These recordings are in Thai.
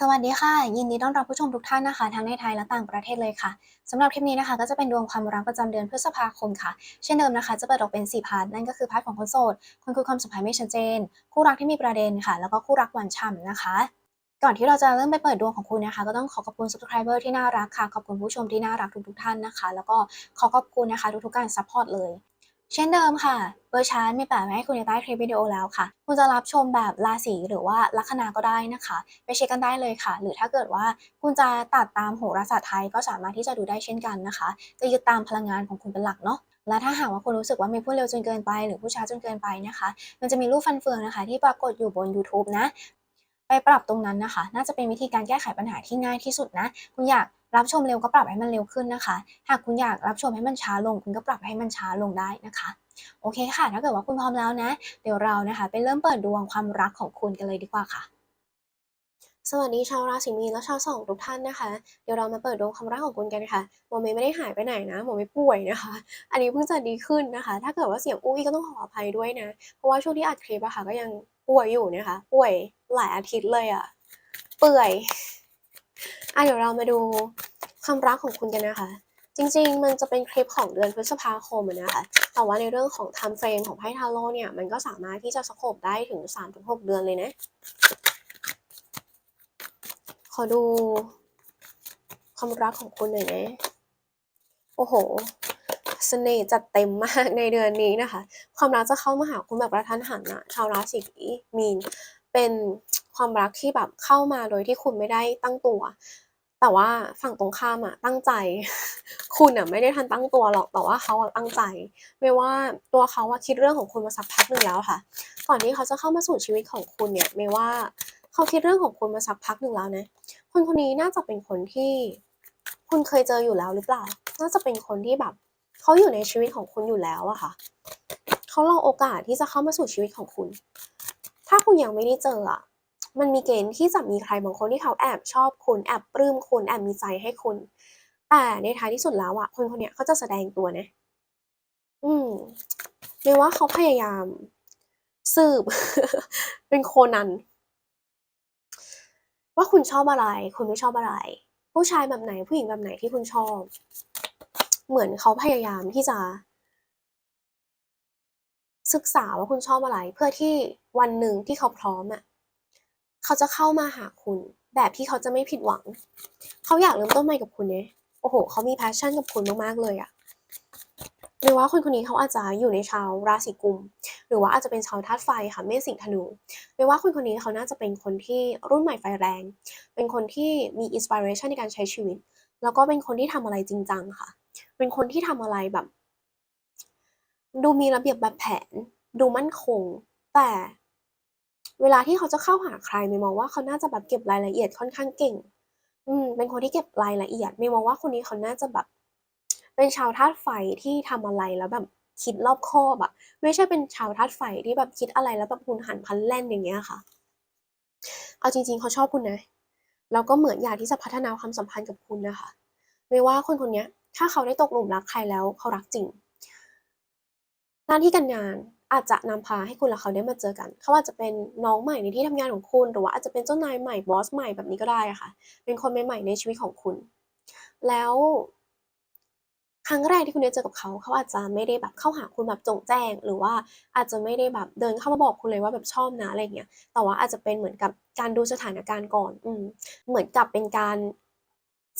สวัสดีค่ะ ยินดีต้อนรับผู้ชมทุกท่านนะคะ ทั้งในไทยและต่างประเทศเลยค่ะสำหรับเทปนี้นะคะ ก็จะเป็นดวงความรักประจำเดือนพฤษภาคมค่ะ เช่นเดิมนะคะ จะเปิดออกเป็น 4 พาร์ทนั่นก็คือพาร์ทของคนโสดคนคุยความสัมพันธ์ไม่ชัดเจน คู่รักที่มีประเด็นค่ะ แล้วก็คู่รักหวานฉ่ำนะคะ ก่อนที่เราจะเริ่มไปเปิดดวงของคุณนะคะ ก็ต้องขอขอบคุณ subscriber ที่น่ารักค่ะขอบคุณผู้ชมที่น่ารักทุกๆท่านนะคะ แล้วก็ขอขอบคุณนะคะทุกๆการ support เลย เช่นเดิมค่ะเบอร์ชาร์ตมีแปะไว้ให้คุณในใต้คลิปวิดีโอแล้วค่ะ คุณจะรับชมแบบราศีหรือว่าลัคนาก็ได้นะคะ ไปเช็คกันได้เลยค่ะ หรือถ้าเกิดว่าคุณจะตัดตามโหราศาสตร์ไทยก็สามารถที่จะดูได้เช่นกันนะคะ จะยึดตามพลังงานของคุณเป็นหลักเนาะและถ้าหากว่าคุณรู้สึกว่ามีพูดเร็วจนเกินไป หรือพูดช้าจนเกินไปนะคะ มันจะมีรูปฟันเฟืองนะคะ ที่ปรากฏอยู่บน YouTube นะ ปปรับตรงนั้นนะคะ น่าจะเป็นวิธีการแก้ไขปัญหาที่ง่ายที่สุดนะ คุณอยากรับชมเร็วก็ปรับให้มันเร็วขึ้นนะคะ หากคุณอยากรับชมให้มันช้าลง คุณก็ปรับให้มันช้าลงได้นะคะ โอเคค่ะ ถ้าเกิดว่าคุณพร้อมแล้วนะ เดี๋ยวเรานะคะ ไปเริ่มเปิดดวงความรักของคุณกันเลยดีกว่าค่ะสวัสดีชาวราศีมีนและชาวสองทุกท่านนะคะ เดี๋ยวเรามาเปิดดวงความรักของคุณกันค่ะโมเมไม่ได้หายไปไหนนะโมเมป่วยนะคะ อันนี้เพิ่งจะดีขึ้นนะคะ ถ้าเกิดว่าเสียงอุ้ยก็ต้องขออภัยด้วยนะ เพราะว่าช่วงที่อัดคลิปอะค่ะก็ยัง ป่วยอยู่นะคะ ป่วยหลายอาทิตย์เลยอะเปื่อยอะเดี๋ยวเรามาดูความรักของคุณกันนะคะ จริงๆ มันจะเป็นคลิปของเดือนพฤษภาคมนะคะ แต่ว่าในเรื่องของ time frame ของไพ่ทาโร่เนี่ย มันก็สามารถที่จะสโคบได้ถึง 3-6 เดือนเลยนะ ขอดูความรักของคุณหน่อยนะ โอ้โห เสน่ห์จัดเต็มมากในเดือนนี้นะคะ ความรักจะเข้ามาหาคุณแบบกระทันหันอะชาวราศีมีนเป็นความรักที่แบบเข้ามาโดยที่คุณไม่ได้ตั้งตัว แต่ว่าฝั่งตรงข้ามอะตั้งใจ คุณอะไม่ได้ทันตั้งตัวหรอกแต่ว่าเขาอะตั้งใจ ไม่ว่าตัวเขาอะคิดเรื่องของคุณมาสักพักหนึ่งแล้วค่ะ ก่อนที่เขาจะเข้ามาสู่ชีวิตของคุณเนี่ย ไม่ว่าเขาคิดเรื่องของคุณมาสักพักหนึ่งแล้วนะคนคนนี้น่าจะเป็นคนที่คุณเคยเจออยู่แล้วหรือเปล่า น่าจะเป็นคนที่แบบ เขาอยู่ในชีวิตของคุณอยู่แล้วอะค่ะเขารอโอกาสที่จะเข้ามาสู่ชีวิตของคุณ ถ้าคุณยังไม่ได้เจออะมันมีเกณฑ์ที่จะมีใครบางคนที่เขาแอบชอบคุณแอบปลื้มคุณแอบมีใจให้คุณแต่ในท้ายที่สุดแล้วอะคนคนเนี้ยเขาจะแสดงตัวนะ อืมไม่ว่าเขาพยายาม สืบ เป็นโคนันว่าคุณชอบอะไร คุณไม่ชอบอะไร ผู้ชายแบบไหนผู้หญิงแบบไหนที่คุณชอบ เหมือนเขาพยายามที่จะ ศึกษาว่าคุณชอบอะไร เพื่อที่วันหนึ่งที่เขาพร้อมอะเขาจะเข้ามาหาคุณ แบบที่เขาจะไม่ผิดหวัง เขาอยากเริ่มต้นใหม่กับคุณเนี่ยโอ้โห เขามีแพชชั่นกับคุณมากๆเลยอะหรือว่าคนคนนี้เขาอาจจะอยู่ในชาวราศีกุม หรือว่าอาจจะเป็นชาวธาตุไฟค่ะเมษสิงห์ธนูไม่ว่าคนคนนี้เขาน่าจะเป็นคนที่รุ่นใหม่ไฟแรง เป็นคนที่มีอินสปิเรชันในการใช้ชีวิต แล้วก็เป็นคนที่ทำอะไรจริงจังค่ะ เป็นคนที่ทำอะไรแบบ ดูมีระเบียบแบบแผน ดูมั่นคง แต่เวลาที่เขาจะเข้าหาใครไม่มองว่าเขาน่าจะแบบเก็บรายละเอียดค่อนข้างเก่ง อืม เป็นคนที่เก็บรายละเอียด ไม่มองว่าคนนี้เขาน่าจะแบบ เป็นชาวธาตุไฟที่ทำอะไรแล้วแบบคิดรอบคอบอะไม่ใช่เป็นชาวธาตุไฟที่แบบคิดอะไรแล้วแบบหุนหันพลันแล่นอย่างเงี้ยค่ะ เอาจริง ๆ เขาชอบคุณนะ แล้วก็เหมือนอยากที่จะพัฒนาความสัมพันธ์กับคุณนะคะไม่ว่าคนคนนี้ถ้าเขาได้ตกหลุมรักใครแล้วเขารักจริงหน้าที่การงานอาจจะนำพาให้คุณและเขาได้มาเจอกัน เขาอาจจะเป็นน้องใหม่ในที่ทำงานของคุณ หรือว่าอาจจะเป็นเจ้านายใหม่บอสใหม่แบบนี้ก็ได้ะค่ะ เป็นคนใหม่ๆในชีวิตของคุณ แล้ว ครั้งแรกที่คุณได้เจอกับเขาเขาอาจจะไม่ได้แบบเข้าหาคุณแบบจงแจ้ง หรือว่าอาจจะไม่ได้แบบเดินเข้ามาบอกคุณเลยว่าแบบชอบนะอะไรเงี้ยแต่ว่าอาจจะเป็นเหมือนกับการดูสถานการณ์ก่อน อืมเหมือนกับเป็นการ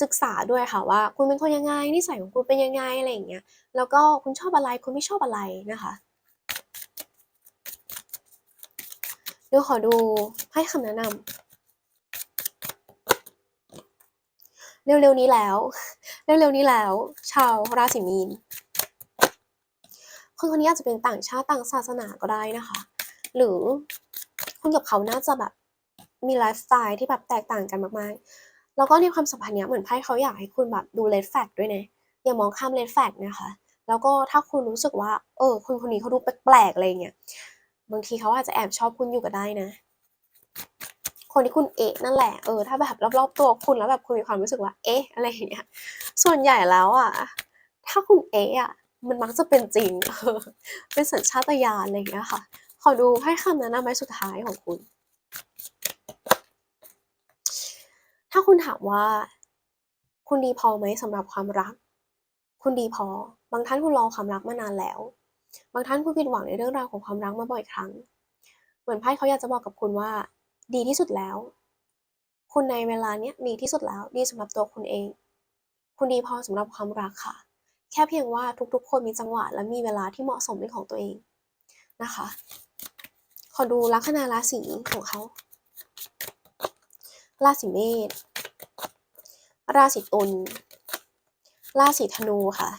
ศึกษาด้วยค่ะว่า คุณเป็นคนยังไงนิสัยของคุณเป็นยังไงอะไรอย่างเงี้ยแล้วก็คุณชอบอะไรคุณไม่ชอบอะไรนะคะเดี๋ยวขอดูให้คำแนะนำเร็วๆนี้แล้ว เร็วๆนี้แล้ว ชาวราศีมีน คนคนนี้อาจจะเป็นต่างชาติต่างศาสนาก็ได้นะคะ หรือคุณกับเขาน่าจะแบบมีไลฟ์สไตล์ที่แบบแตกต่างกันมากๆ แล้วก็ในความสัมพันธ์เนี้ยเหมือนไพ่เขาอยากให้คุณแบบดูเลดแฟกด้วยนะอย่ามองข้ามเลดแฟกนะคะ แล้วก็ถ้าคุณรู้สึกว่า เออคนคนนี้เขาดูแปลกๆอะไรเงี้ยบางทีเขาอาจจะแอบชอบคุณอยู่ก็ได้นะ คนที่คุณเอ๊ะนั่นแหละเออถ้าแบบรอบๆตัวคุณแล้วแบบคุณมีความรู้สึกว่าเอ๊ะอะไรอย่างเงี้ยส่วนใหญ่แล้วอะถ้าคุณเอ๊ะอะมันมักจะเป็นจริงเออเป็นสัญชาตญาณอะไรอย่างเงี้ยค่ะ ขอดูให้คำแนะนำใบสุดท้ายของคุณ ถ้าคุณถามว่า คุณดีพอไหมสำหรับความรัก คุณดีพอ บางท่านคุณรอความรักมานานแล้ว บางท่านคุณผิดหวังในเรื่องราวของความรักมาบ่อยครั้ง เหมือนไพ่เขาอยากจะบอกกับคุณว่า ดีที่สุดแล้ว คุณในเวลาเนี้ยดีที่สุดแล้ว ดีสำหรับตัวคุณเอง คุณดีพอสำหรับความรักค่ะ แค่เพียงว่าทุกๆ คนมีจังหวะและมีเวลาที่เหมาะสมเป็นของตัวเองนะคะ ขอดูลัคนาราศีของเขา ราศีเมษ ราศีตุล ราศีธนูค่ะ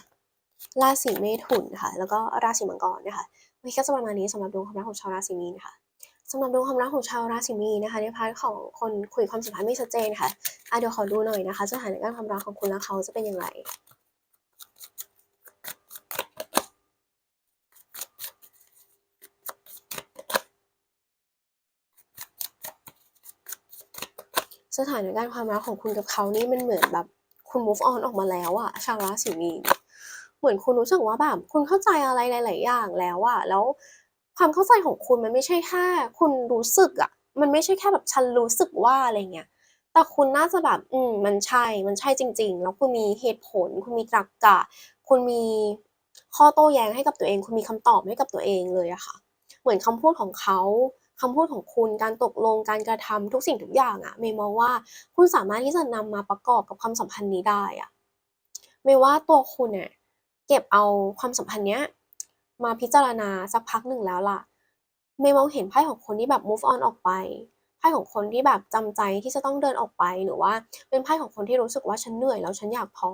ราศีเมถุนค่ะ แล้วก็ราศีมังกรนะคะวันนี้ก็จะประมาณนี้สำหรับดวงความรักของชาวราศีมีนค่ะ สำหรับดวงความรักของชาวราศีมีนนะคะ ในพาร์ทของคนคุยความสัมพันธ์ไม่ชัดเจนค่ะอะเดี๋ยวขอดูหน่อยนะคะ สถานการณ์ความรักของคุณและเขาจะเป็นอย่างไรสถานการณ์ความรักของคุณกับเขานี่มันเหมือนแบบคุณ move on ออกมาแล้วอะชาวราศีมีนเหมือนคุณรู้สึกว่าแบบคุณเข้าใจอะไรหลาย ๆ อย่างแล้วอะแล้ว ความเข้าใจของคุณมันไม่ใช่แค่คุณรู้สึกอะมันไม่ใช่แค่แบบฉันรู้สึกว่าอะไรเงี้ยแต่คุณน่าจะแบบอืมมันใช่ มันใช่จริง ๆ แล้วคุณมีเหตุผล คุณมีตรรกะคุณมีข้อโต้แย้งให้กับตัวเอง คุณมีคำตอบให้กับตัวเองเลยอะค่ะ เหมือนคำพูดของเขาคำพูดของคุณการตกลงการกระทำทุกสิ่งทุกอย่างอะเมย์มองว่าคุณสามารถที่จะนำมาประกอบกับความสัมพันธ์นี้ได้อะเมย์ว่าตัวคุณเนี่ยเก็บเอาความสัมพันธ์เนี้ย มาพิจารณาสักพักหนึ่งแล้วล่ะเมย์มองเห็นไพ่ของคนที่แบบ move on ออกไปไพ่ของคนที่แบบจำใจที่จะต้องเดินออกไปหรือว่าเป็นไพ่ของคนที่รู้สึกว่าฉันเหนื่อยแล้วฉันอยากพอ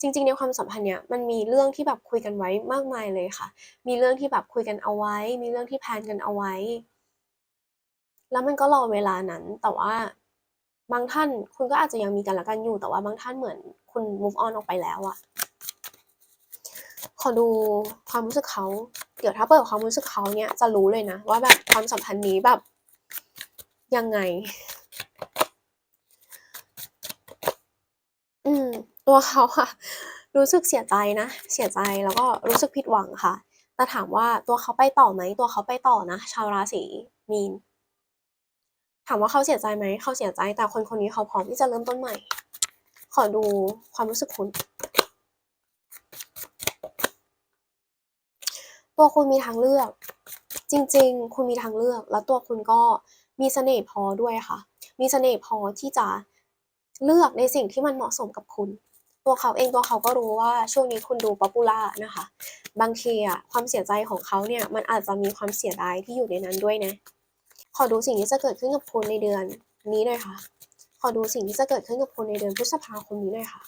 จริง ๆ ในความสัมพันธ์เนี้ยมันมีเรื่องที่แบบคุยกันไว้มากมายเลยค่ะ มีเรื่องที่แบบคุยกันเอาไว้ มีเรื่องที่แพนกันเอาไว้ แล้วมันก็รอเวลานั้น แต่ว่าบางท่านคุณก็อาจจะยังมีกันและกันอยู่ แต่ว่าบางท่านเหมือนคุณ move on ออกไปแล้วอะ ขอดูความรู้สึกเขา เดี๋ยวถ้าเปิดความรู้สึกเขาเนี่ยจะรู้เลยนะ ว่าแบบความสัมพันธ์นี้แบบ ยังไง อืม ตัวเขาค่ะรู้สึกเสียใจนะ เสียใจแล้วก็รู้สึกผิดหวังค่ะ แต่ถามว่าตัวเขาไปต่อไหม ตัวเขาไปต่อนะ ชาวราศีมีน ถามว่าเขาเสียใจไหม เขาเสียใจ แต่คนคนนี้เขาพร้อมที่จะเริ่มต้นใหม่ ขอดูความรู้สึกคุณ ตัวคุณมีทางเลือก จริงๆ คุณมีทางเลือก แล้วตัวคุณก็มีเสน่ห์พอด้วยค่ะ มีเสน่ห์พอที่จะเลือกในสิ่งที่มันเหมาะสมกับคุณ ตัวเขาเองตัวเขาก็รู้ว่าช่วงนี้คุณดูป๊อปปูล่านะคะ บางทีอะความเสียใจของเขาเนี่ยมันอาจจะมีความเสียดายที่อยู่ในนั้นด้วยนะขอดูสิ่งที่จะเกิดขึ้นกับคุณในเดือนนี้หน่อยค่ะ ขอดูสิ่งที่จะเกิดขึ้นกับคุณในเดือนพฤษภาคมนี้หน่อยค่ะ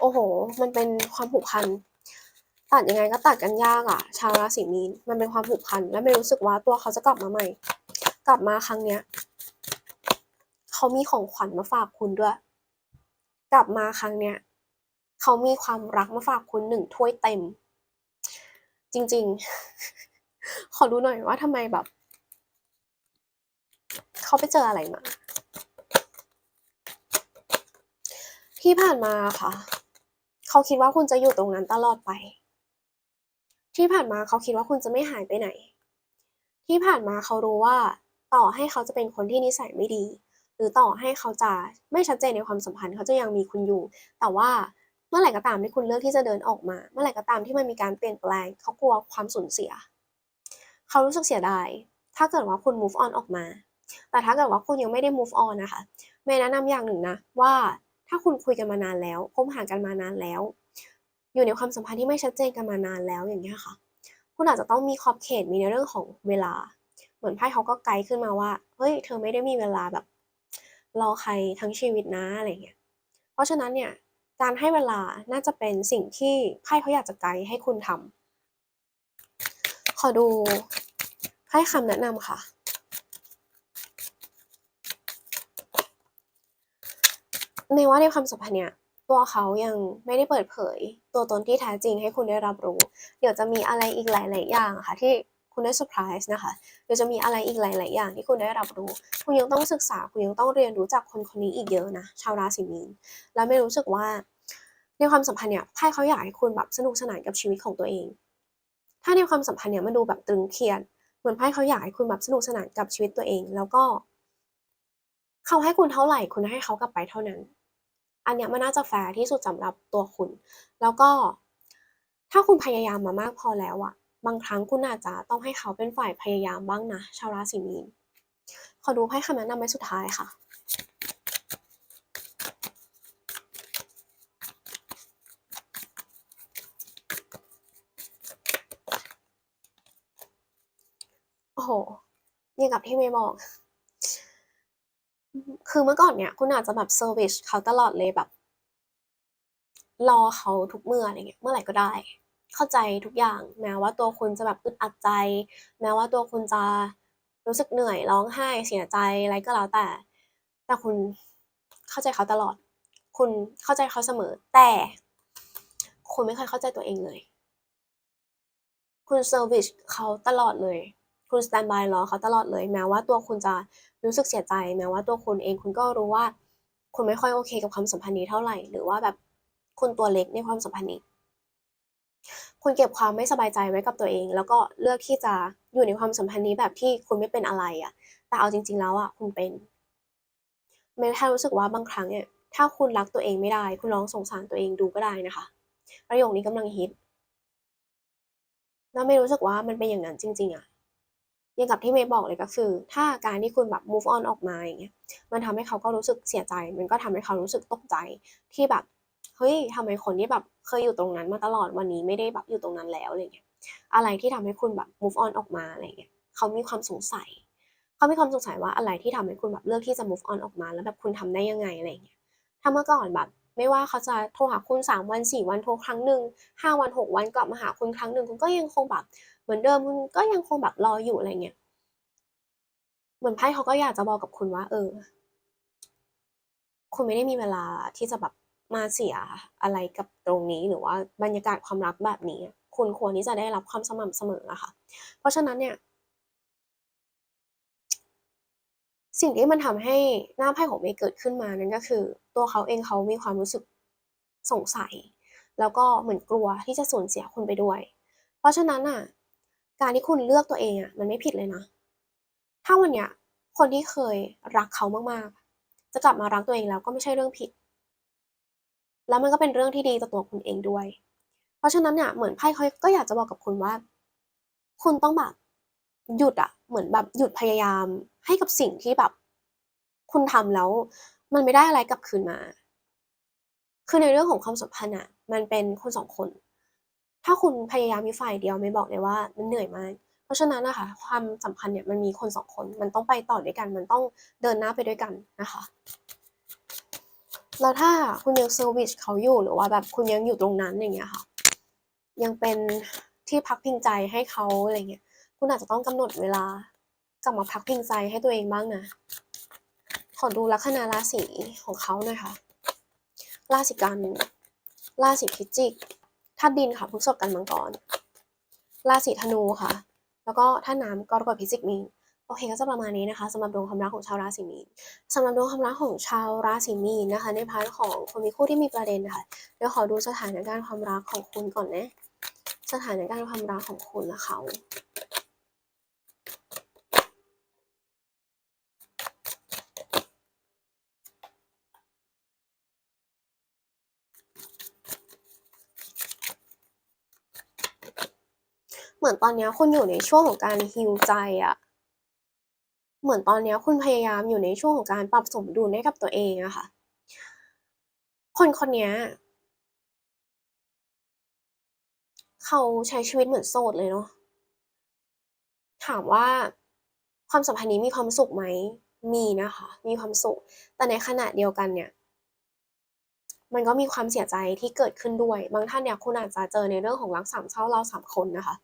โอ้โห มันเป็นความผูกพัน ตัดยังไงก็ตัดกันยากอะชาวราศีมีนมันเป็นความผูกพัน และไม่รู้สึกว่าตัวเขาจะกลับมาใหม่ กลับมาครั้งเนี้ยเขามีของขวัญมาฝากคุณด้วย กลับมาครั้งเนี้ยเขามีความรักมาฝากคุณหนึ่งถ้วยเต็ม จริง ๆ ขอดูหน่อยว่าทำไมแบบเขาไปเจออะไรมา ที่ผ่านมาค่ะ เขาคิดว่าคุณจะอยู่ตรงนั้นตลอดไป ที่ผ่านมาเขาคิดว่าคุณจะไม่หายไปไหน ที่ผ่านมาเขารู้ว่า ต่อให้เขาจะเป็นคนที่นิสัยไม่ดี หรือต่อให้เขาจะไม่ชัดเจนในความสัมพันธ์เขาจะยังมีคุณอยู่ แต่ว่าเมื่อไหร่ก็ตามที่คุณเลือกที่จะเดินออกมา เมื่อไหร่ก็ตามที่มันมีการเปลี่ยนแปลง เขากลัวความสูญเสีย เขารู้สึกเสียดาย ถ้าเกิดว่าคุณ move on ออกมา แต่ถ้าเกิดว่าคุณยังไม่ได้ move on นะคะเมย์แนะนำอย่างหนึ่งนะว่าถ้าคุณคุยกันมานานแล้วคบหากันมานานแล้ว อยู่ในความสัมพันธ์ที่ไม่ชัดเจนกันมานานแล้วอย่างเงี้ยค่ะ คุณอาจจะต้องมีขอบเขตมีในเรื่องของเวลา เหมือนไพ่เขาก็ไกด์ขึ้นมาว่าเฮ้ยเธอไม่ได้มีเวลาแบบรอใครทั้งชีวิตนะอะไรเงี้ย เพราะฉะนั้นเนี่ยการให้เวลาน่าจะเป็นสิ่งที่ไพ่เขาอยากจะไกด์ให้คุณทำขอดูให้คำแนะนำค่ะ ในว่าในความสัมพันธ์เนี่ย ตัวเขายังไม่ได้เปิดเผย ตัวตนที่แท้จริงให้คุณได้รับรู้ เดี๋ยวจะมีอะไรอีกหลาย ๆ อย่างค่ะที่คุณได้เซอร์ไพรส์นะคะ เดี๋ยวจะมีอะไรอีกหลาย ๆ อย่างที่คุณได้รับรู้ คุณยังต้องศึกษา คุณยังต้องเรียนรู้จากคนคนนี้อีกเยอะนะ ชาวราศีมีน แล้วไม่รู้สึกว่า ในความสัมพันธ์เนี่ย ไพ่เขาอยากให้คุณแบบสนุกสนานกับชีวิตของตัวเอง ถ้าในความสัมพันธ์เนี่ยมันดูแบบตรึงเครียด เหมือนไพ่เขาอยากให้คุณแบบสนุกสนานกับชีวิตตัวเอง แล้วก็ เขาให้คุณเท่าไหร่ คุณให้เขากลับไปเท่านั้น อันเนี้ยมันน่าจะแฟร์ที่สุดสำหรับตัวคุณ แล้วก็ถ้าคุณพยายามมามากพอแล้วอะบางครั้งคุณอาจจะต้องให้เขาเป็นฝ่ายพยายามบ้างนะ ชาวราศีมีนขอดูไพ่คำแนะนำใบสุดท้ายค่ะโอ้โฮอย่างกับที่เมย์บอก คือเมื่อก่อนเนี่ยคุณอาจจะแบบเซอร์วิซเขาตลอดเลยแบบ รอเขาทุกเมื่ออะไรเงี้ยเมื่อไหร่ก็ได้ เข้าใจทุกอย่าง แม้ว่าตัวคุณจะแบบอึดอัดใจ แม้ว่าตัวคุณจะรู้สึกเหนื่อยร้องไห้เสียใจอะไรก็แล้วแต่ แต่คุณเข้าใจเขาตลอด คุณเข้าใจเขาเสมอ แต่ คุณไม่เคยเข้าใจตัวเองเลย คุณเซอร์วิซเขาตลอดเลย คุณสแตนบายรอเขาตลอดเลย แม้ว่าตัวคุณจะรู้สึกเสียใจ แม้ว่าตัวคุณเองคุณก็รู้ว่า คุณไม่ค่อยโอเคกับความสัมพันธ์นี้เท่าไหร่ หรือว่าแบบคุณตัวเล็กในความสัมพันธ์นี้ คุณเก็บความไม่สบายใจไว้กับตัวเอง แล้วก็เลือกที่จะอยู่ในความสัมพันธ์นี้แบบที่คุณไม่เป็นอะไรอะแต่เอาจริง ๆ แล้วอะคุณเป็นเมย์แค่รู้สึกว่าบางครั้งเนี่ยถ้าคุณรักตัวเองไม่ได้ คุณลองสงสารตัวเองดูก็ได้นะคะ ประโยคนี้กำลังฮิตแล้วเมย์รู้สึกว่ามันเป็นอย่างนั้นจริง ๆอะ อย่างกับที่เมย์บอกเลยก็คือ ถ้าการที่คุณแบบ move on ออกมาอย่างเงี้ยมันทำให้เขาก็รู้สึกเสียใจ มันก็ทำให้เขารู้สึกตกใจที่แบบเฮ้ยทำไมคนที่แบบเคยอยู่ตรงนั้นมาตลอดวันนี้ไม่ได้แบบอยู่ตรงนั้นแล้วอะไรเงี้ยอะไรที่ทำให้คุณแบบ move on ออกมาอะไรเงี้ยเขามีความสงสัยเขามีความสงสัยว่าอะไรที่ทำให้คุณแบบเลือกที่จะ move on ออกมา แล้วแบบคุณทำได้ยังไงอะไรอย่างเงี้ยถ้าเมื่อก่อนแบบไม่ว่าเขาจะโทรหาคุณ 3 วัน 4 วันโทรครั้งหนึ่ง5วัน 6 วันกลับมาหาคุณครั้งหนึ่งคุณก็ยังคงแบบ เหมือนเดิมคุณก็ยังคงแบบรออยู่อะไรเงี้ยเหมือนไพ่เขาก็อยากจะบอกกับคุณว่า เออ คุณไม่ได้มีเวลาที่จะแบบมาเสียอะไรกับตรงนี้หรือว่าบรรยากาศความรักแบบนี้ คุณควรที่จะได้รับความสม่ำเสมออะค่ะ เพราะฉะนั้นเนี่ย สิ่งที่มันทำให้หน้าไพ่ของเมย์เกิดขึ้นมานั่นก็คือ ตัวเขาเองเขามีความรู้สึกสงสัย แล้วก็เหมือนกลัวที่จะสูญเสียคุณไปด้วย เพราะฉะนั้นน่ะ การที่คุณเลือกตัวเองอะมันไม่ผิดเลยนะ ถ้าวันเนี้ยคนที่เคยรักเขามากๆ จะกลับมารักตัวเองแล้วก็ไม่ใช่เรื่องผิด แล้วมันก็เป็นเรื่องที่ดีต่อตัวคุณเองด้วย เพราะฉะนั้นเนี่ยเหมือนไพ่เขาก็อยากจะบอกกับคุณว่า คุณต้องแบบหยุดอะเหมือนแบบหยุดพยายามให้กับสิ่งที่แบบ คุณทำแล้ว มันไม่ได้อะไรกลับคืนมา คือในเรื่องของความสัมพันธ์น่ะมันเป็นคน2คน ถ้าคุณพยายามอยู่ฝ่ายเดียวเมย์บอกเลยว่ามันเหนื่อยมาก เพราะฉะนั้นนะคะ ความสัมพันธ์เนี่ยมันมีคน2คน มันต้องไปต่อด้วยกัน มันต้องเดินหน้าไปด้วยกันนะคะ แล้วถ้าคุณยังเซอร์วิซเขาอยู่หรือว่าแบบคุณยังอยู่ตรงนั้นอย่างเงี้ยค่ะ ยังเป็นที่พักพิงใจให้เขาอะไรเงี้ย คุณอาจจะต้องกำหนดเวลากลับมาพักพิงใจให้ตัวเองบ้างนะ ขอดูลัคนาราศีของเขาหน่อยค่ะ ราศีกัน ราศีพิจิก ธาตุดินค่ะพฤษภกันมังกร ราศีธนูค่ะ แล้วก็ธาตุน้ำกรกฎพิจิกมีนโอเคก็จะประมาณนี้นะคะสำหรับดวงความรักของชาวราศีมีนสำหรับดวงความรักของชาวราศีมีนนะคะ ในพาร์ทของคนมีคู่ที่มีประเด็นค่ะเดี๋ยวขอดูสถานการณ์ความรักของคุณก่อนนะสถานการณ์ความรักของคุณและเขา เหมือนตอนนี้คุณอยู่ในช่วงของการ heal ใจอะเหมือนตอนนี้คุณพยายามอยู่ในช่วงของการปรับสมดุลให้กับตัวเองอะค่ะ คนคนนี้เขาใช้ชีวิตเหมือนโสดเลยเนาะถามว่าความสัมพันธ์นี้มีความสุขไหม มีนะคะ มีความสุข แต่ในขณะเดียวกันเนี่ย มันก็มีความเสียใจที่เกิดขึ้นด้วย บางท่านเนี่ยคุณอาจจะเจอในเรื่องของรักสามเศร้าเราสามคนนะคะ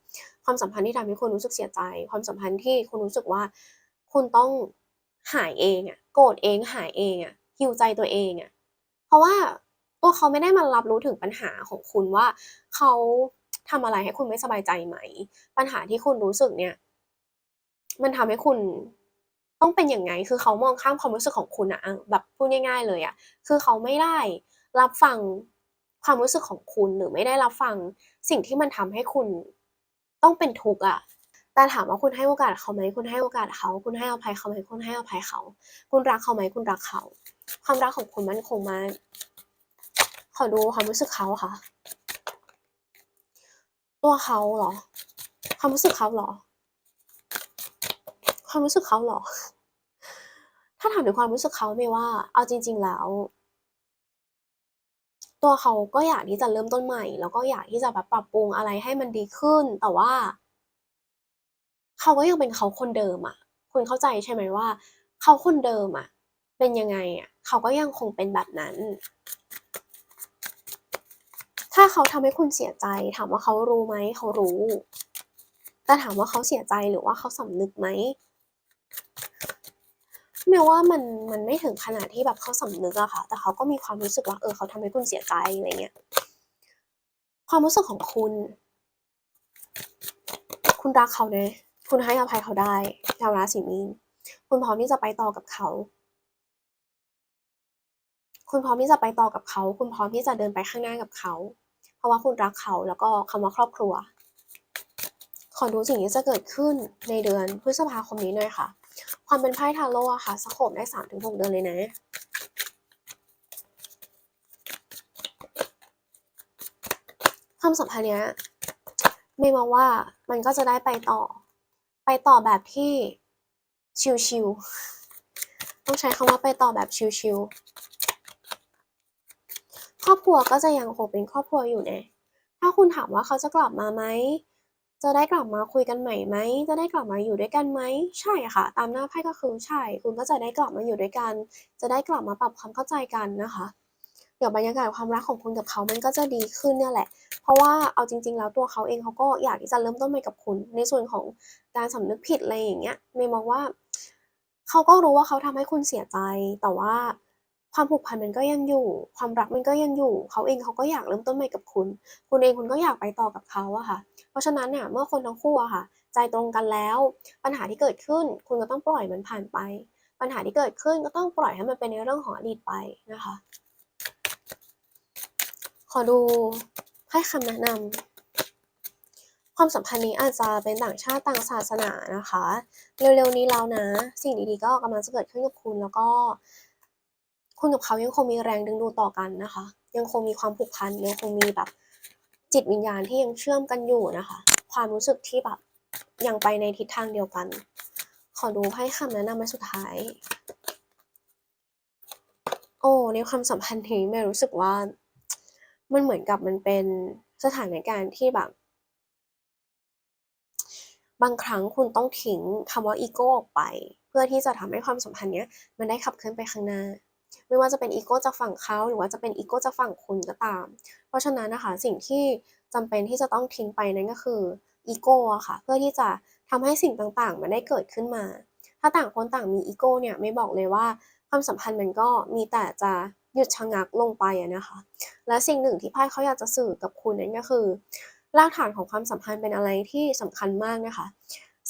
ความสัมพันธ์ที่ทำให้คุณรู้สึกเสียใจ ความสัมพันธ์ที่คุณรู้สึกว่า คุณต้องหายเองอะโกรธเองหายเองอะ heal ใจตัวเองอะเพราะว่าตัวเขาไม่ได้มารับรู้ถึงปัญหาของคุณว่าเขาทำอะไรให้คุณไม่สบายใจไหม ปัญหาที่คุณรู้สึกเนี่ย มันทำให้คุณต้องเป็นอยังไง คือเขามองข้ามความรู้สึกของคุณอะอะแบบพูดง่าย ๆ เลยอะคือเขาไม่ได้ รับฟังความรู้สึกของคุณหรือไม่ได้รับฟังสิ่งที่มันทำให้คุณต้องเป็นทุกข์อะแแต่ถามว่าคุณให้โอกาสเขาไหมคุณให้โอกาสเขา คุณให้อภัยเขาไหมคุณให้อภัยเขา คุณรักเขาไหมคุณรักเขา ความรักของคุณมันคงมากขอดูความรู้สึกเขาค่ะ ตัวเขาเหรอ ความรู้สึกเขาเหรอ ความรู้สึกเขาเหรอ ถ้าถามถึงความรู้สึกเขาไม่ว่า เอาจริง ๆ แล้ว ตัวเขาก็อยากที่จะเริ่มต้นใหม่ แล้วก็อยากที่จะแบบปรับปรุงอะไรให้มันดีขึ้น แต่ว่า เขาก็ยังเป็นเขาคนเดิมอะคุณเข้าใจใช่ไหมว่า เขาคนเดิมอะเป็นยังไงอะเขาก็ยังคงเป็นแบบนั้น ถ้าเขาทำให้คุณเสียใจ ถามว่าเขารู้ไหมเขารู้ แต่ถามว่าเขาเสียใจหรือว่าเขาสำนึกไหม เมลว่ามันมันไม่ถึงขนาดที่แบบเขาสำนึกอะค่ะ แต่เขาก็มีความรู้สึกว่าเออเขาทำให้คุณเสียใจอะไรเงี้ย ความรู้สึกของคุณ คุณรักเขานะคุณให้อภัยเขาได้ชาวราศีมีนคุณพร้อมที่จะไปต่อกับเขา คุณพร้อมที่จะไปต่อกับเขา คุณพร้อมที่จะเดินไปข้างหน้ากับเขา เพราะว่าคุณรักเขาแล้วก็คำว่าครอบครัว ขอดูสิ่งที่จะเกิดขึ้นในเดือนพฤษภาคมนี้หน่อยค่ะ ความเป็นไพ่ทาโร่อะค่ะสโคบได้สามถึงหกเดือนเลยนะ ความสัมพันธ์เนี้ยไม่มองว่ามันก็จะได้ไปต่อ ไปต่อแบบที่ชิวๆต้องใช้คำว่าไปต่อแบบชิวๆครอบครัวก็จะยังคงเป็นครอบครัวอยู่นะถ้าคุณถามว่าเขาจะกลับมาไหม จะได้กลับมาคุยกันใหม่ไหม จะได้กลับมาอยู่ด้วยกันไหม ใช่ค่ะ ตามหน้าไพ่ก็คือใช่ คุณก็จะได้กลับมาอยู่ด้วยกัน จะได้กลับมาปรับความเข้าใจกันนะคะ เดี๋ยวบรรยากาศความรักของคุณกับเขามันก็จะดีขึ้นเนี่ยแหละ เพราะว่าเอาจริง ๆ แล้วตัวเขาเองเขาก็อยากที่จะเริ่มต้นใหม่กับคุณ ในส่วนของการสำนึกผิดอะไรอย่างเงี้ย เมย์มองว่า เขาก็รู้ว่าเขาทำให้คุณเสียใจ แต่ว่า ความผูกพันมันก็ยังอยู่ ความรักมันก็ยังอยู่ เขาเองเขาก็อยากเริ่มต้นใหม่กับคุณ คุณเองคุณก็อยากไปต่อกับเขาอะค่ะ เพราะฉะนั้นเนี่ยเมื่อคนทั้งคู่อะค่ะ ใจตรงกันแล้ว ปัญหาที่เกิดขึ้น คุณก็ต้องปล่อยมันผ่านไป ปัญหาที่เกิดขึ้นก็ต้องปล่อยให้มันเป็นในเรื่องของอดีตไปนะคะ ขอดูให้คำแนะนำความสัมพันธ์นี้อาจจะเป็นต่างชาติต่างศาสนานะคะ เร็วๆนี้แล้วนะ สิ่งดีๆก็กำลังจะเกิดขึ้นกับคุณแล้วก็ คุณกับเขายังคงมีแรงดึงดูดต่อกันนะคะ ยังคงมีความผูกพันยังคงมีแบบจิตวิญญาณที่ยังเชื่อมกันอยู่นะคะ ความรู้สึกที่แบบยังไปในทิศทางเดียวกัน ขอดูให้คำแนะนำมาสุดท้าย โอ้ในความสัมพันธ์นี้แม่รู้สึกว่า มันเหมือนกับมันเป็นสถานการณ์ที่แบบบางครั้งคุณต้องทิ้งคำว่าอีโก้ออกไป เพื่อที่จะทำให้ความสัมพันธ์เนี้ยมันได้ขับเคลื่อนไปข้างหน้า ไม่ว่าจะเป็นอีโก้จากฝั่งเขาหรือว่าจะเป็นอีโก้จากฝั่งคุณก็ตาม เพราะฉะนั้นนะคะสิ่งที่จำเป็นที่จะต้องทิ้งไปนั่นก็คืออีโก้ค่ะ เพื่อที่จะทำให้สิ่งต่างๆ มันได้เกิดขึ้นมา ถ้าต่างคนต่างมีอีโก้เนี่ยไม่บอกเลยว่าความสัมพันธ์มันก็มีแต่จะหยุดชะงักลงไปอะนะคะ และสิ่งหนึ่งที่ไพ่เขาอยากจะสื่อกับคุณนั่นก็คือรากฐานของความสัมพันธ์เป็นอะไรที่สำคัญมากนะคะ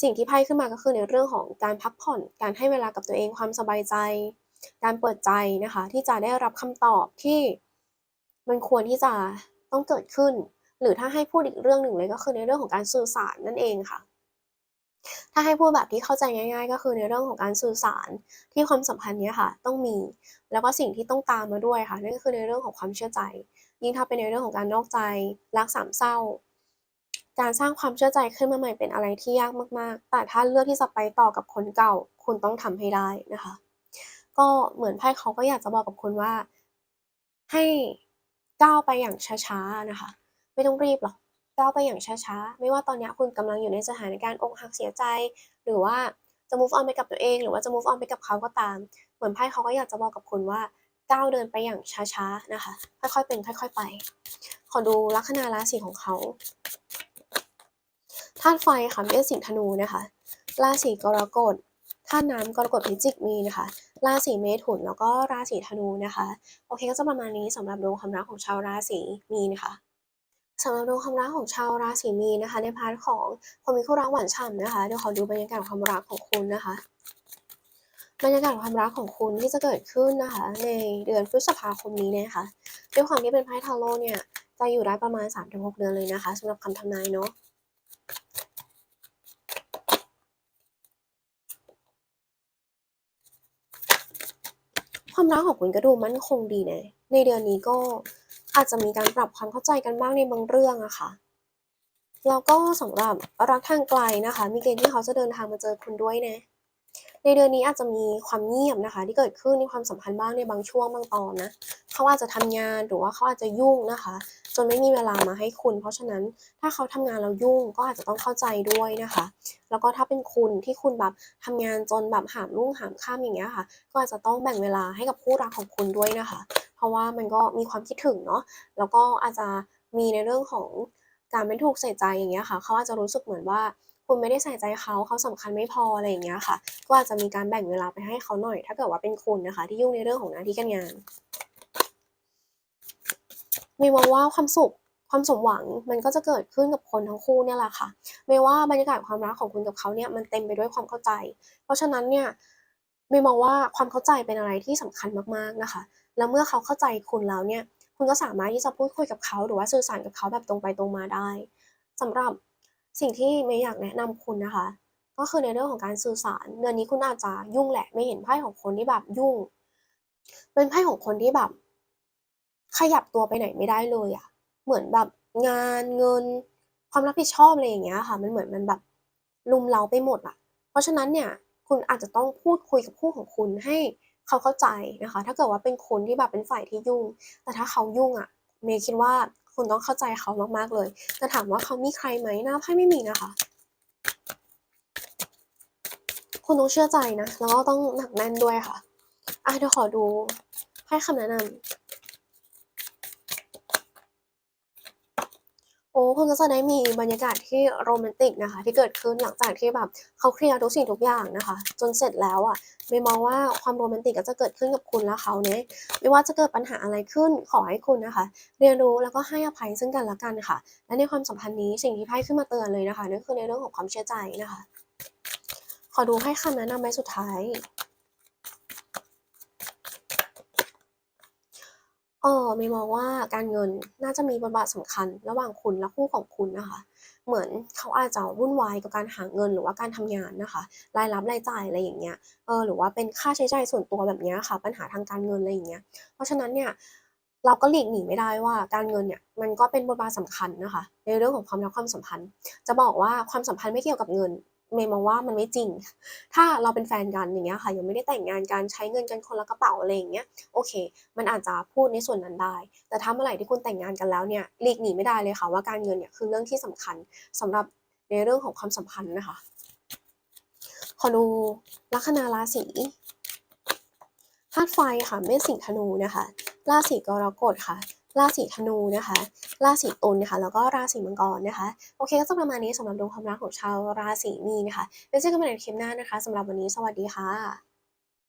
สิ่งที่ไพ่ขึ้นมาก็คือในเรื่องของการพักผ่อน การให้เวลากับตัวเองความสบายใจ การเปิดใจนะคะที่จะได้รับคำตอบที่มันควรที่จะต้องเกิดขึ้น หรือถ้าให้พูดอีกเรื่องหนึ่งเลยก็คือในเรื่องของการสื่อสารนั่นเองค่ะ ถ้าให้พูดแบบที่เข้าใจง่าย ๆ ก็คือในเรื่องของการสื่อสารที่ความสัมพันธ์เนี้ยค่ะ ต้องมีแล้วก็สิ่งที่ต้องตามมาด้วยค่ะนั่นก็คือในเรื่องของความเชื่อใจ ยิ่งถ้าเป็นในเรื่องของการนอกใจรักสามเศร้าการสร้างความเชื่อใจขึ้นมาใหม่เป็นอะไรที่ยากมาก ๆ แต่ถ้าเลือกที่จะไปต่อกับคนเก่า คุณต้องทำให้ได้นะคะ ก็เหมือนไพ่เขาก็อยากจะบอกกับคุณว่า ให้ก้าวไปอย่างช้าๆนะคะ ไม่ต้องรีบหรอกก้าวไปอย่างช้าๆ ไม่ว่าตอนนี้คุณกำลังอยู่ในสถานการณ์อกหักเสียใจ หรือว่าจะ move on ไปกับตัวเอง หรือว่าจะ move on ไปกับเขาก็ตาม เหมือนไพ่เขาก็อยากจะบอกกับคุณว่าก้าวเดินไปอย่างช้าๆนะคะ ค่อยๆเป็น ค่อย ๆ ไป ขอดูลัคนาราศีของเขาธาตุไฟค่ะเมษสิงห์ธนูนะคะราศีกรกฎธาตุน้ำกรกฎพิจิกมีนะคะ ราศีเมถุนแล้วก็ราศีธนูนะคะ โอเคก็จะประมาณนี้สำหรับดวงความรักของชาวราศีมีนค่ะสำหรับดวงความรักของชาวราศีมีนนะคะ ในพาร์ทของคนมีคู่รักหวานฉ่ำนะคะเดี๋ยวขอดูบรรยากาศความรักของคุณนะคะบรรยากาศความรักของคุณที่จะเกิดขึ้นนะคะ ในเดือนพฤษภาคมนี้นะคะด้วยความที่เป็นไพ่ทาโร่เนี่ยจะอยู่ได้ประมาณ 3-6 เดือนเลยนะคะสำหรับคำทำนายเนาะ ความ รักของคุณก็ดูมั่นคงดีนะ ในเดือนนี้ก็อาจจะมีการปรับความเข้าใจกันบ้างในบางเรื่องอะค่ะแล้วก็สำหรับรักทางไกลนะคะ มีเกณฑ์ที่เขาจะเดินทางมาเจอคุณด้วยนะ ในเดือนนี้อาจจะมีความเงียบนะคะ ที่เกิดขึ้นในความสัมพันธ์บ้างในบางช่วงบางตอนนะเขาอาจจะทำงานหรือว่าเขาอาจจะยุ่งนะคะ จนไม่มีเวลามาให้คุณ เพราะฉะนั้นถ้าเขาทำงานแล้วยุ่งก็อาจจะต้องเข้าใจด้วยนะคะ แล้วก็ถ้าเป็นคุณที่คุณแบบทำงานจนแบบหามรุ่งหามค่ำอย่างเงี้ยค่ะ ก็อาจจะต้องแบ่งเวลาให้กับคู่รักของคุณด้วยนะคะ เพราะว่ามันก็มีความคิดถึงเนาะแล้วก็อาจจะมีในเรื่องของการไม่ถูกใส่ใจอย่างเงี้ยค่ะ เขาอาจจะรู้สึกเหมือนว่า คุณไม่ได้ใส่ใจเขาเขาสำคัญไม่พออะไรอย่างเงี้ยค่ะ ก็อาจจะมีการแบ่งเวลาไปให้เขาหน่อย ถ้าเกิดว่าเป็นคุณนะคะ ที่ยุ่งในเรื่องของหน้าที่การงาน มีมองว่าความสุขความสมหวังมันก็จะเกิดขึ้นกับคนทั้งคู่เนี่ยแหละค่ะ ไม่ว่าบรรยากาศความรักของคุณกับเขาเนี่ยมันเต็มไปด้วยความเข้าใจ เพราะฉะนั้นเนี่ยมย์มองว่าความเข้าใจเป็นอะไรที่สำคัญมากๆนะคะ แล้วเมื่อเขาเข้าใจคุณแล้วเนี่ย คุณก็สามารถที่จะพูดคุยกับเขา หรือว่าสื่อสารกับเขาแบบตรงไปตรงมาได้สำหรับ สิ่งที่เมย์อยากแนะนำคุณนะคะ ก็คือในเรื่องของการสื่อสาร เดือนนี้คุณอาจจะยุ่งแหละไม่เห็นไพ่ของคนที่แบบยุ่ง เป็นไพ่ของคนที่แบบ ขยับตัวไปไหนไม่ได้เลยอะเหมือนแบบงานเงิน ความรับผิดชอบอะไรอย่างเงี้ยค่ะ มันเหมือนมันแบบลุมเราไปหมดอะเพราะฉะนั้นเนี่ยคุณอาจจะต้องพูดคุยกับคู่ของคุณให้เขาเข้าใจนะคะ ถ้าเกิดว่าเป็นคนที่แบบเป็นฝ่ายที่ยุ่ง แต่ถ้าเขายุ่งอะ เมย์คิดว่า คุณต้องเข้าใจเขามากๆเลย จะถามว่าเขามีใครไหมหน้าไพ่ไม่มีนะคะ คุณต้องเชื่อใจนะ แล้วก็ต้องหนักแน่นด้วยค่ะ อะเดี๋ยวขอดูให้คำแนะนำ โอ้คุณก็จะได้มีบรรยากาศที่โรแมนติกนะคะ ที่เกิดขึ้นหลังจากที่แบบเขาเคลียร์ทุกสิ่งทุกอย่างนะคะ จนเสร็จแล้วอะไม่มองว่าความโรแมนติกก็จะเกิดขึ้นกับคุณและเขาเนี่ยไม่ว่าจะเกิดปัญหาอะไรขึ้นขอให้คุณนะคะ เรียนรู้แล้วก็ให้อภัยซึ่งกันและกันค่ะ และในความสัมพันธ์นี้สิ่งที่ไพ่ขึ้นมาเตือนเลยนะคะนั่นคือในเรื่องของความเชื่อใจนะคะ ขอดูให้คำแนะนำใบสุดท้าย เออเมย์มองว่าการเงินน่าจะมีบทบาทสำคัญ ระหว่างคุณและคู่ของคุณนะคะ เหมือนเขาอาจจะวุ่นวายกับการหาเงินหรือว่าการทำงานนะคะ รายรับรายจ่ายอะไรอย่างเงี้ย เออหรือว่าเป็นค่าใช้จ่ายส่วนตัวแบบเนี้ยค่ะ ปัญหาทางการเงินอะไรอย่างเงี้ย เพราะฉะนั้นเนี่ยเราก็หลีกหนีไม่ได้ว่าการเงินเนี่ยมันก็เป็นบทบาทสำคัญนะคะ ในเรื่องของความรักความสัมพันธ์ จะบอกว่าความสัมพันธ์ไม่เกี่ยวกับเงิน เมย์มองว่ามันไม่จริง ถ้าเราเป็นแฟนกันอย่างเงี้ยค่ะ ยังไม่ได้แต่งงานกันใช้เงินกันคนละกระเป๋าอะไรอย่างเงี้ยโอเค มันอาจจะพูดในส่วนนั้นได้ แต่ถ้าเมื่อไหร่ที่คุณแต่งงานกันแล้วเนี่ยหลีกหนีไม่ได้เลยค่ะว่าการเงินเนี่ยคือเรื่องที่สำคัญสำหรับในเรื่องของความสัมพันธ์นะคะขอดูลัคนาราศีธาตุไฟค่ะเมษสิงห์ธนูนะคะราศีกรกฎค่ะ ราศีธนูนะคะ ราศีตุลนะคะ แล้วก็ราศีมังกรนะคะ โอเคก็จะประมาณนี้สำหรับดวงความรักของชาวราศีมีนนะคะไว้เจอกันใหม่ในคลิปหน้านะคะสำหรับวันนี้สวัสดีค่ะ